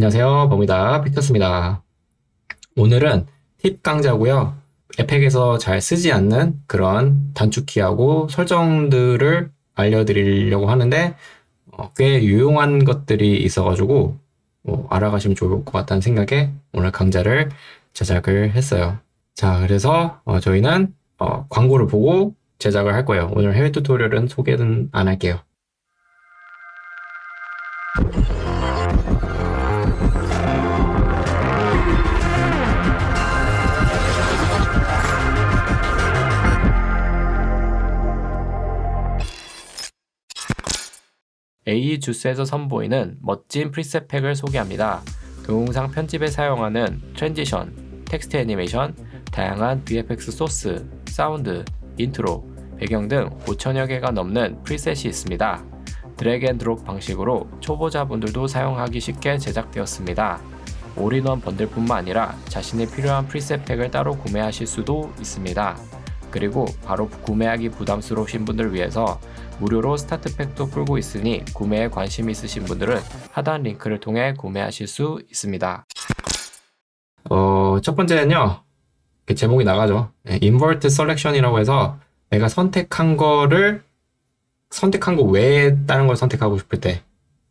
안녕하세요. 범이다. 픽터스입니다. 오늘은 팁 강좌고요. 에펙에서 잘 쓰지 않는 그런 단축키하고 설정들을 알려드리려고 하는데 어, 꽤 유용한 것들이 있어가지고 뭐 알아가시면 좋을 것 같다는 생각에 오늘 강좌를 제작을 했어요. 자, 그래서 어, 저희는 어, 광고를 보고 제작을 할 거예요. 오늘 해외 튜토리얼은 소개는 안 할게요. A 주스에서 선보이는 멋진 프리셋 팩을 소개합니다. 동영상 편집에 사용하는 트랜지션, 텍스트 애니메이션, 다양한 VFX 소스, 사운드, 인트로, 배경 등 5천여 개가 넘는 프리셋이 있습니다. 드래그 앤 드롭 방식으로 초보자분들도 사용하기 쉽게 제작되었습니다. 올인원 번들뿐만 아니라 자신이 필요한 프리셋 팩을 따로 구매하실 수도 있습니다. 그리고 바로 구매하기 부담스러우신 분들 위해서 무료로 스타트팩도 풀고 있으니 구매에 관심 있으신 분들은 하단 링크를 통해 구매하실 수 있습니다. 어, 첫 번째는요. 제목이 나가죠. 네, invert selection이라고 해서 내가 선택한 거를 선택한 거 외에 다른 걸 선택하고 싶을 때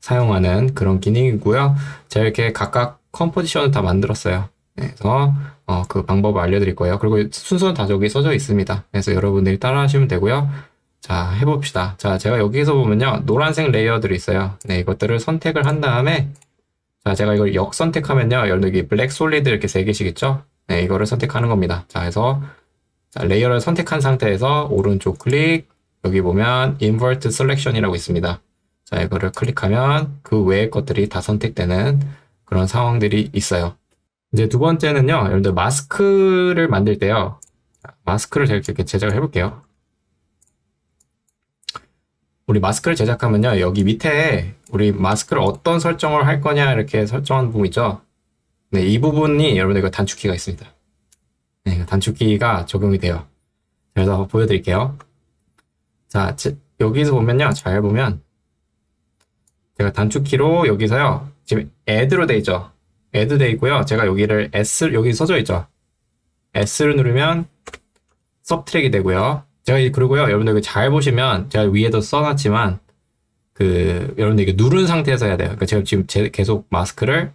사용하는 그런 기능이고요. 제가 이렇게 각각 컴포지션을 다 만들었어요. 네, 그래서 어, 그 방법을 알려드릴 거예요. 그리고 순서는 다 저기 써져 있습니다. 그래서 여러분들이 따라 하시면 되고요. 자, 해봅시다. 자, 제가 여기서 보면요. 노란색 레이어들이 있어요. 네, 이것들을 선택을 한 다음에 자, 제가 이걸 역 선택하면요. 여러분 여기 블랙 솔리드 이렇게 세 개씩 있죠? 네, 이거를 선택하는 겁니다. 자, 그래서 자, 레이어를 선택한 상태에서 오른쪽 클릭, 여기 보면 invert selection이라고 있습니다. 자, 이거를 클릭하면 그 외의 것들이 다 선택되는 그런 상황들이 있어요. 이제 두 번째는요. 여러분들 마스크를 만들 때요. 자, 마스크를 제가 이렇게 제작을 해볼게요. 우리 마스크를 제작하면요. 여기 밑에 우리 마스크를 어떤 설정을 할 거냐 이렇게 설정한 부분 있죠. 네, 이 부분이 여러분들 이거 단축키가 있습니다. 네, 단축키가 적용이 돼요. 그래서 한번 보여드릴게요. 자, 제- 여기서 보면요. 잘 보면 제가 단축키로 여기서요. 지금 add로 돼 있죠. Add 돼 있고요. 제가 여기를 s 여기 써져 있죠. s를 누르면 서브트랙이 되고요. 제가 이- 그리고요. 여러분들 잘 보시면 제가 위에도 써놨지만 그 여러분들 이거 누른 상태에서 해야 돼요. 그러니까 제가 지금 제- 계속 마스크를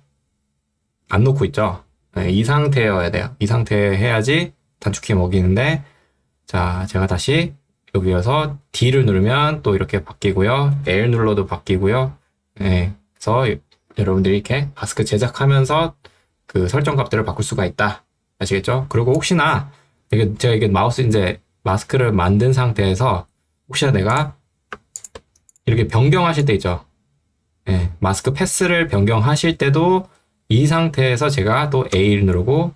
안 놓고 있죠. 네, 이 상태여야 돼요. 이 상태에 해야지 단축키 먹이는데 자 제가 다시 여기에서 D를 누르면 또 이렇게 바뀌고요. L 눌러도 바뀌고요. 네, 그래서 여러분들이 이렇게 마스크 제작하면서 그 설정 값들을 바꿀 수가 있다. 아시겠죠? 그리고 혹시나 이게 제가 이게 마우스 이제 마스크를 만든 상태에서 혹시나 내가 이렇게 변경하실 때 있죠. 예, 마스크 패스를 변경하실 때도 이 상태에서 제가 또 A를 누르고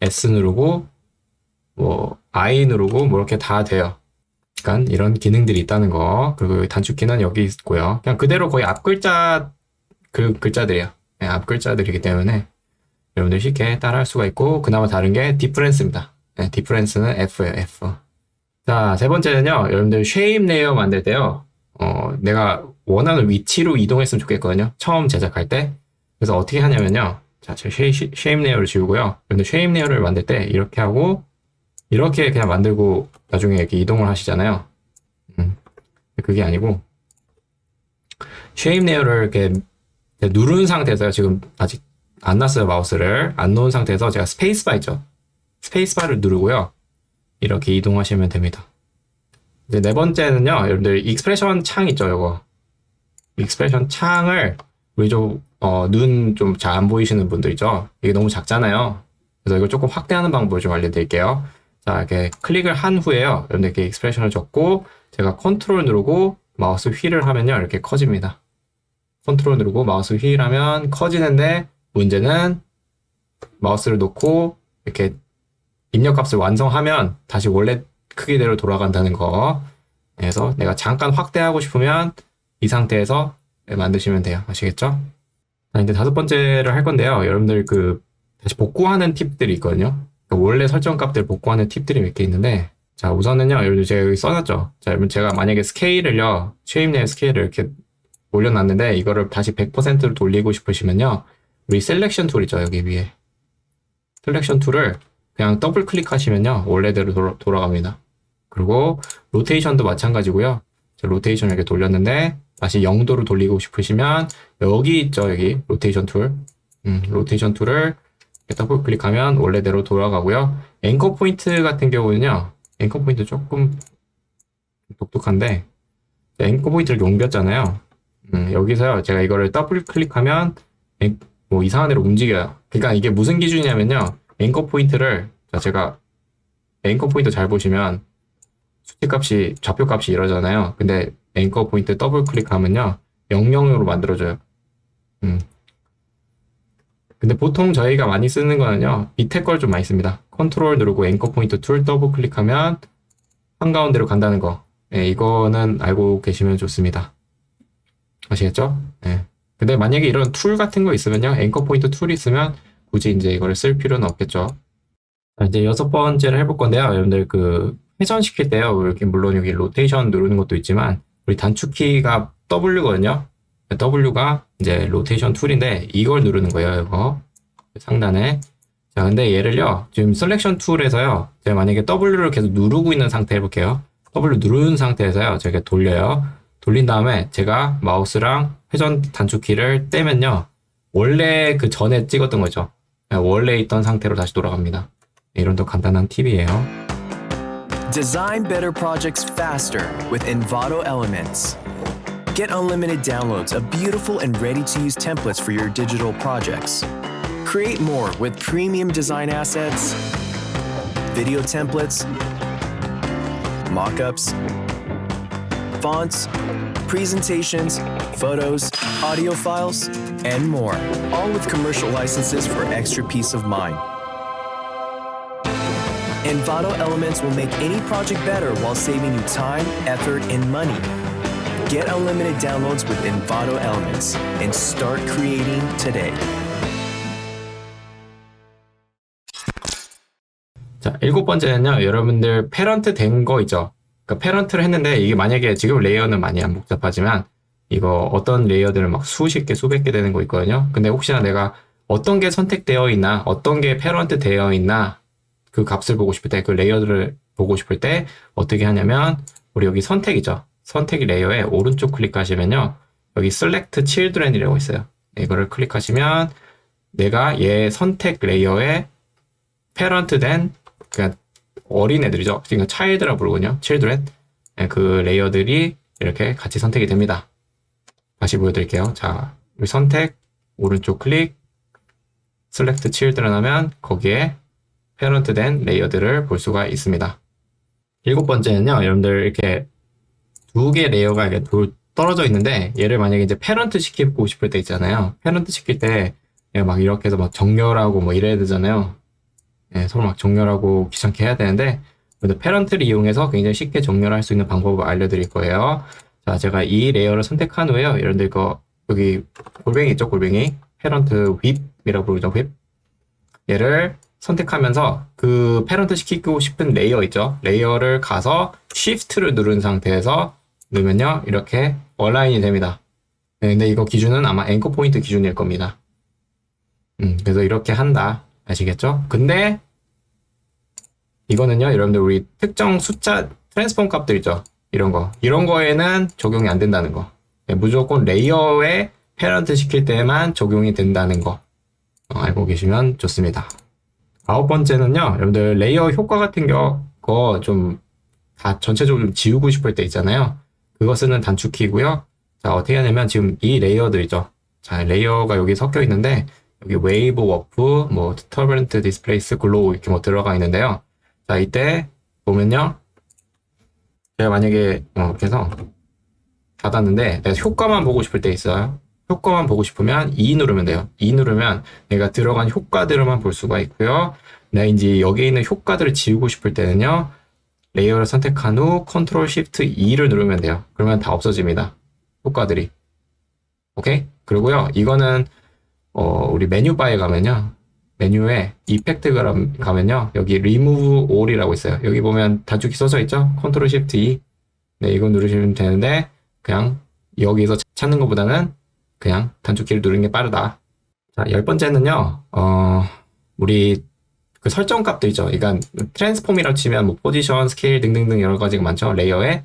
S 누르고 뭐 I 누르고 뭐 이렇게 다 돼요. 그러니까 이런 기능들이 있다는 거. 그리고 단축키는 여기 있고요. 그냥 그대로 거의 앞 글자 그 글자들이에요. 예, 앞 글자들이기 때문에 여러분들 쉽게 따라할 수가 있고 그나마 다른 게 디퍼런스입니다. 네, 디퍼런스는 F예요, F. 자, 세 번째는요. 여러분들 쉐입 레이어 만들 때요. 어, 내가 원하는 위치로 이동했으면 좋겠거든요. 처음 제작할 때. 그래서 어떻게 하냐면요. 자, 제 쉐, 쉐, 쉐입 레이어를 지우고요. 여러분들 쉐입 레이어를 만들 때 이렇게 하고 이렇게 그냥 만들고 나중에 이렇게 이동을 하시잖아요. 음, 그게 아니고 쉐입 레이어를 이렇게 누른 상태에서 지금 아직 안 놨어요 마우스를. 안 놓은 상태에서 제가 스페이스바 있죠? 스페이스바를 누르고요. 이렇게 이동하시면 됩니다. 이제 네 번째는요 여러분들 익스프레션 창 있죠 이거. 익스프레션 창을 우리 좀눈 좀 잘 안 보이시는 분들 있죠? 이게 너무 작잖아요. 그래서 이걸 조금 확대하는 방법을 좀 알려드릴게요. 자 이렇게 클릭을 한 후에요. 여러분들 이렇게 익스프레션을 적고 제가 컨트롤 누르고 마우스 휠을 하면요 이렇게 커집니다 컨트롤 누르고 마우스 휠하면 커지는데 문제는 마우스를 놓고 이렇게 입력 값을 완성하면 다시 원래 크기대로 돌아간다는 거. 그래서 내가 잠깐 확대하고 싶으면 이 상태에서 만드시면 돼요. 아시겠죠? 자, 이제 다섯 번째를 할 건데요. 여러분들 그 다시 복구하는 팁들이 있거든요. 그러니까 원래 설정 값들 복구하는 팁들이 몇 개 있는데 자 우선은요 여러분들 제가 여기 써놨죠. 자 여러분 제가 만약에 스케일을요 쉐입 내 스케일을 이렇게 올려놨는데 이거를 다시 100%로 돌리고 싶으시면요. 우리 셀렉션 툴 있죠, 여기 위에. 셀렉션 툴을 그냥 더블 클릭하시면요, 원래대로 돌아, 돌아갑니다. 그리고 로테이션도 마찬가지고요. 자, 로테이션 이렇게 돌렸는데 다시 0도로 돌리고 싶으시면 여기 있죠, 여기 로테이션 툴. 음, 로테이션 툴을 더블 클릭하면 원래대로 돌아가고요. 앵커 포인트 같은 경우는요, 앵커 포인트 조금 독특한데 자, 앵커 포인트를 옮겼잖아요. 음, 여기서요, 제가 이거를 더블 클릭하면 앵- 뭐 이상한 데로 움직여요. 그러니까 이게 무슨 기준이냐면요, 앵커 포인트를 자, 제가 앵커 포인트 잘 보시면 수치값이 좌표값이 이러잖아요. 근데 앵커 포인트 더블 클릭하면요, 00으로 만들어줘요. 음. 근데 보통 저희가 많이 쓰는 거는요, 밑에 걸 좀 많이 씁니다. 컨트롤 누르고 앵커 포인트 툴 더블 클릭하면 한가운데로 간다는 거. 예, 이거는 알고 계시면 좋습니다. 아시겠죠? 예. 근데 만약에 이런 툴 같은 거 있으면요, 앵커 포인트 툴 있으면 굳이 이제 이거를 쓸 필요는 없겠죠. 자, 이제 여섯 번째를 해볼 건데요. 여러분들 그 회전시킬 때요, 이렇게 물론 여기 로테이션 누르는 것도 있지만 우리 단축키가 W거든요. W가 이제 로테이션 툴인데 이걸 누르는 거예요, 이거 상단에. 자, 근데 얘를요, 지금 셀렉션 툴에서요, 제가 만약에 W를 계속 누르고 있는 상태 해볼게요. W 누른 상태에서요, 제가 돌려요. 돌린 다음에 제가 마우스랑 회전 단축키를 떼면요, 원래 그 전에 찍었던 거죠. 원래 있던 상태로 다시 돌아갑니다. 이런 더 간단한 팁이에요. Design better projects faster with Envato Elements. Get unlimited downloads of beautiful and ready to use templates for your digital projects. Create more with premium design assets, video templates, mockups, fonts, presentations, photos, audio files, and more, all with commercial licenses for extra peace of mind. Envato Elements will make any project better while saving you time, effort, and money. Get unlimited downloads with Envato Elements and start creating today. 자, 일곱 번째는요, 여러분들 패런트 된 거 있죠? 그러니까 패런트를 했는데 이게 만약에 지금 레이어는 많이 안 복잡하지만 이거 어떤 레이어들은 막 수십 개, 수백 개 되는 거 있거든요. 근데 혹시나 내가 어떤 게 선택되어 있나, 어떤 게 패런트 되어 있나 그 값을 보고 싶을 때, 그 레이어들을 보고 싶을 때 어떻게 하냐면 우리 여기 선택이죠. 선택 레이어에 오른쪽 클릭하시면요. 여기 select children이라고 있어요. 이거를 클릭하시면 내가 얘 선택 레이어에 패런트 된 그러니까 어린 애들이죠. 그러니까 child라 부르거든요. children. 네, 그 레이어들이 이렇게 같이 선택이 됩니다. 다시 보여드릴게요. 자, 선택 오른쪽 클릭 select children 하면 거기에 패런트 된 레이어들을 볼 수가 있습니다. 일곱 번째는요, 여러분들 이렇게 두 개 레이어가 이렇게 돌- 떨어져 있는데 얘를 만약에 이제 패런트 시키고 싶을 때 있잖아요. 패런트 시킬 때 막 이렇게 해서 막 정렬하고 뭐 이래야 되잖아요. 예, 서로 막 정렬하고 귀찮게 해야 되는데 그래도 패런트를 이용해서 굉장히 쉽게 정렬할 수 있는 방법을 알려드릴 거예요. 자, 제가 이 레이어를 선택한 후에요. 여러분들 이거 여기 골뱅이 있죠, 골뱅이 패런트 휩이라고 부르죠, 휩. 얘를 선택하면서 그 패런트 시키고 싶은 레이어 있죠, 레이어를 가서 Shift를 누른 상태에서 넣으면요, 이렇게 얼라인이 됩니다. 네, 근데 이거 기준은 아마 앵커 포인트 기준일 겁니다. 음, 그래서 이렇게 한다. 아시겠죠? 근데 이거는요, 여러분들 우리 특정 숫자 트랜스폼 값들 있죠? 이런 거. 이런 거에는 적용이 안 된다는 거. 네, 무조건 레이어에 패런트 시킬 때만 적용이 된다는 거. 어, 알고 계시면 좋습니다. 아홉 번째는요, 여러분들 레이어 효과 같은 거 좀 다 전체적으로 좀 지우고 싶을 때 있잖아요. 그거 쓰는 단축키고요. 자, 어떻게 하냐면 지금 이 레이어들 있죠? 자, 레이어가 여기 섞여 있는데 여기 웨이브 워프, 뭐 터버런트 디스플레이스, 글로우 이렇게 뭐 들어가 있는데요. 자, 이때 보면요. 제가 만약에 어, 이렇게 해서 닫았는데 내가 효과만 보고 싶을 때 있어요. 효과만 보고 싶으면 E 누르면 돼요. E 누르면 내가 들어간 효과들만 볼 수가 있고요. 내가 이제 여기에 있는 효과들을 지우고 싶을 때는요. 레이어를 선택한 후 컨트롤 시프트 E를 누르면 돼요. 그러면 다 없어집니다. 효과들이. 오케이? 그리고요. 이거는 어, 우리 메뉴 바에 가면요. 메뉴에 이펙트 가면요. 여기 remove all이라고 있어요. 여기 보면 단축키 써져 있죠? 컨트롤 시프트 E. 네, 이거 누르시면 되는데 그냥 여기서 찾는 것보다는 그냥 단축키를 누르는 게 빠르다. 자, 열 번째는요, 어, 우리 그 설정 값들 있죠. 그러니까 트랜스폼이라고 치면 뭐 포지션, 스케일 등등등 여러 가지가 많죠. 레이어에.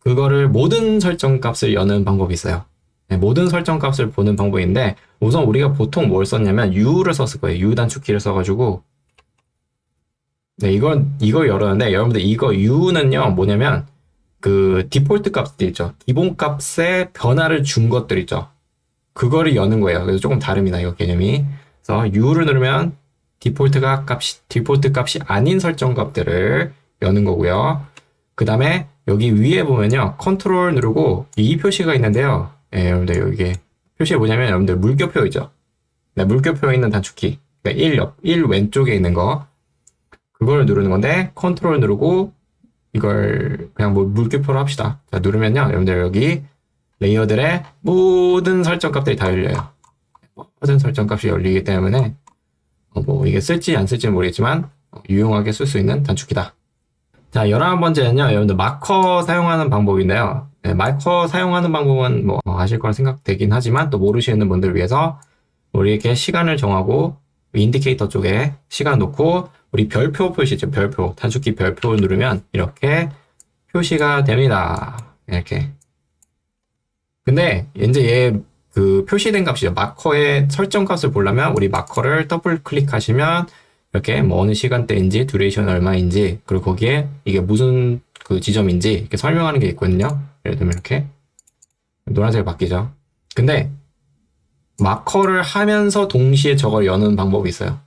그거를 모든 설정 값을 여는 방법이 있어요. 네, 모든 설정 값을 보는 방법인데 우선 우리가 보통 뭘 썼냐면 U를 썼을 거예요. U 단축키를 써가지고 네, 이걸 이걸 열었는데 여러분들 이거 U는요 뭐냐면 그 디폴트 값들 있죠. 기본 값에 변화를 준 것들 있죠. 그거를 여는 거예요. 그래서 조금 다릅니다. 이거 개념이. 그래서 U를 누르면 디폴트가 값이 디폴트 값이 아닌 설정 값들을 여는 거고요. 그 다음에 여기 위에 보면요. 컨트롤 누르고 이 표시가 있는데요. 예, 여러분들 이게 표시가 뭐냐면 여러분들 물결표 있죠. 네, 물결표에 있는 단축키. 그러니까 1 옆, 1 왼쪽에 있는 거. 그걸 누르는 건데 컨트롤 누르고 이걸 그냥 뭐 물결표로 합시다. 자, 누르면요. 여러분들 여기 레이어들의 모든 설정 값들이 다 열려요. 모든 설정 값이 열리기 때문에 어, 뭐 이게 쓸지 안 쓸지는 모르겠지만 어, 유용하게 쓸 수 있는 단축키다. 자, 11번째는요, 여러분들 마커 사용하는 방법인데요. 네, 마커 사용하는 방법은 뭐 아실 거라 생각되긴 하지만 또 모르시는 분들 위해서 우리 이렇게 시간을 정하고 인디케이터 쪽에 시간 놓고 우리 별표 표시죠. 별표. 단축키 별표 누르면 이렇게 표시가 됩니다. 이렇게. 근데 이제 얘 그 표시된 값이죠. 마커의 설정 값을 보려면 우리 마커를 더블 클릭하시면 이렇게 뭐 어느 시간대인지 듀레이션 얼마인지 그리고 거기에 이게 무슨 그 지점인지 이렇게 설명하는 게 있거든요. 예를 들면 이렇게 노란색으로 바뀌죠. 근데 마커를 하면서 동시에 저걸 여는 방법이 있어요.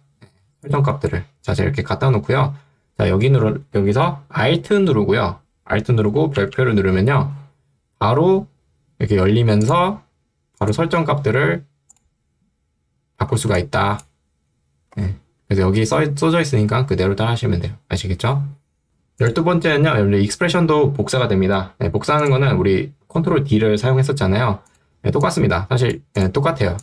설정 값들을 자 제가 이렇게 갖다 놓고요. 자 여기 누르 여기서 Alt 누르고요. Alt 누르고 별표를 누르면요. 바로 이렇게 열리면서 바로 설정 값들을 바꿀 수가 있다. 네. 그래서 여기 써, 써져 있으니까 그대로 따라 하시면 돼요. 아시겠죠? 열두 번째는요, 익스프레션도 복사가 됩니다. 네, 복사하는 거는 우리 컨트롤 D를 사용했었잖아요. 네, 똑같습니다. 사실, 네, 똑같아요.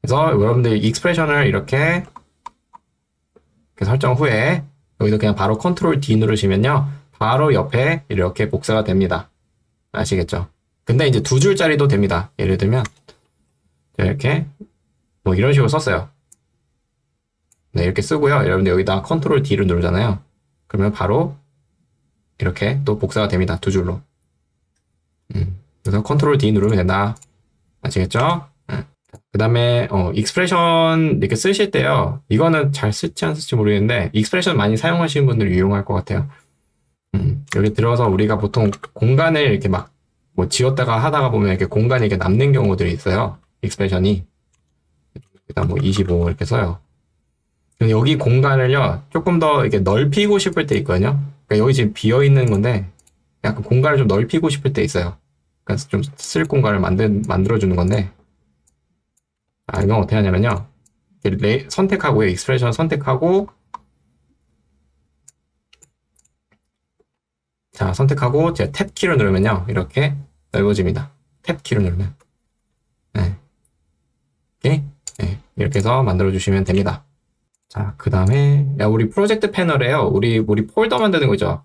그래서 여러분들 익스프레션을 이렇게, 이렇게 설정 후에 여기서 그냥 바로 컨트롤 D 누르시면요. 바로 옆에 이렇게 복사가 됩니다. 아시겠죠? 근데 이제 두 줄짜리도 됩니다. 예를 들면, 이렇게, 뭐 이런 식으로 썼어요. 네, 이렇게 쓰고요. 여러분들 여기다 컨트롤 D를 누르잖아요. 그러면 바로 이렇게 또 복사가 됩니다. 두 줄로. 음, 그래서 컨트롤 D 누르면 된다. 아시겠죠? 그 다음에, 어, 익스프레션 이렇게 쓰실 때요. 이거는 잘 쓸지 안 쓸지 모르겠는데, 익스프레션 많이 사용하시는 분들 유용할 것 같아요. 음, 여기 들어서 우리가 보통 공간을 이렇게 막, 뭐 지웠다가 하다가 보면 이렇게 공간이 이렇게 남는 경우들이 있어요. 익스프레션이. 일단 뭐25 이렇게 써요. 여기 공간을요, 조금 더 이렇게 넓히고 싶을 때 있거든요. 그러니까 여기 지금 비어 있는 건데, 약간 공간을 좀 넓히고 싶을 때 있어요. 그래서 좀 쓸 공간을 만들, 만들어 주는 건데, 아, 이건 어떻게 하냐면요. 레, 선택하고요. 익스프레션 선택하고, 자, 선택하고, 제가 탭 키를 누르면요. 이렇게 넓어집니다. 탭 키를 누르면. 네. 이렇게, 네. 이렇게 해서 만들어 주시면 됩니다. 자, 그 다음에, 야, 우리 프로젝트 패널에요. 우리, 우리 폴더 만드는 거죠.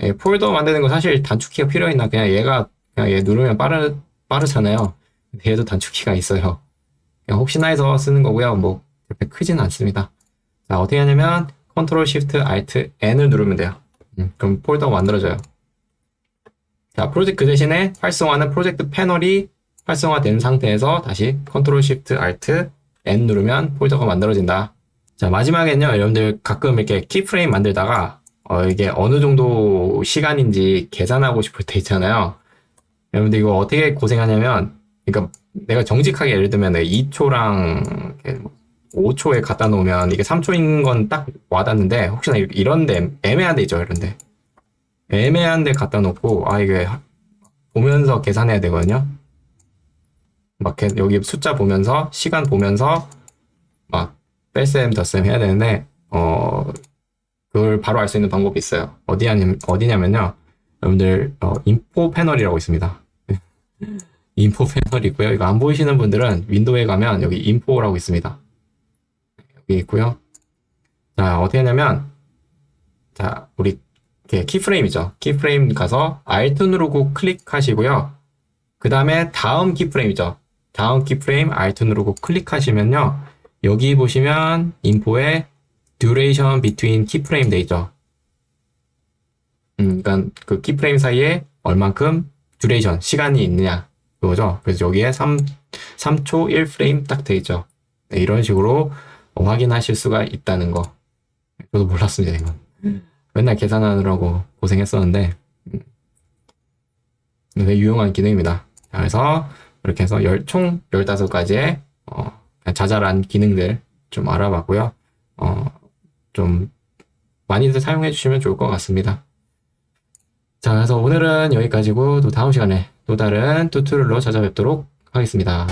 예, 폴더 만드는 거 사실 단축키가 필요했나? 그냥 얘가, 그냥 얘 누르면 빠르, 빠르잖아요. 얘도 단축키가 있어요. 혹시나 해서 쓰는 거고요. 뭐, 그렇게 크지는 않습니다. 자, 어떻게 하냐면, 컨트롤 시프트 알트 N을 누르면 돼요. 음, 그럼 폴더가 만들어져요. 자, 프로젝트 그 대신에 활성화는 프로젝트 패널이 활성화된 상태에서 다시 컨트롤 시프트 알트 N 누르면 폴더가 만들어진다. 자, 마지막엔요, 여러분들 가끔 이렇게 키프레임 만들다가, 어, 이게 어느 정도 시간인지 계산하고 싶을 때 있잖아요. 여러분들 이거 어떻게 고생하냐면, 그러니까 내가 정직하게 예를 들면 2초랑 5초에 갖다 놓으면 이게 3초인 건 딱 와닿는데, 혹시나 이런데 애매한 데 있죠, 이런데. 애매한 데 갖다 놓고, 아, 이게 보면서 계산해야 되거든요. 막 개- 여기 숫자 보면서, 시간 보면서, 막 뺄셈 덧셈 해야 되는데 어 그걸 바로 알 수 있는 방법이 있어요. 어디냐면 어디냐면요. 여러분들 어, 인포 패널이라고 있습니다. 인포 패널이 있고요. 이거 안 보이시는 분들은 윈도우에 가면 여기 인포라고 있습니다. 여기 있고요. 자 어떻게 하냐면 자 우리 이렇게 키프레임이죠. 키프레임 가서 누르고 클릭하시고요. 그 다음에 다음 키프레임이죠. 다음 키프레임 누르고 클릭하시면요. 여기 보시면 인포에 duration between keyframe 돼 있죠. 음, 그러니까 그 키프레임 사이에 얼만큼 duration 시간이 있느냐 그거죠. 그래서 여기에 3 3초 1프레임 딱 돼 있죠. 네, 이런 식으로 어, 확인하실 수가 있다는 거. 저도 몰랐습니다, 이건. 맨날 계산하느라고 고생했었는데, 음. 되게 유용한 기능입니다. 자, 그래서 이렇게 해서 열, 총 15가지의, 어, 자잘한 기능들 좀 알아봤고요. 어, 좀 많이들 사용해 주시면 좋을 것 같습니다. 자, 그래서 오늘은 여기까지고 또 다음 시간에 또 다른 튜토리얼로 찾아뵙도록 하겠습니다.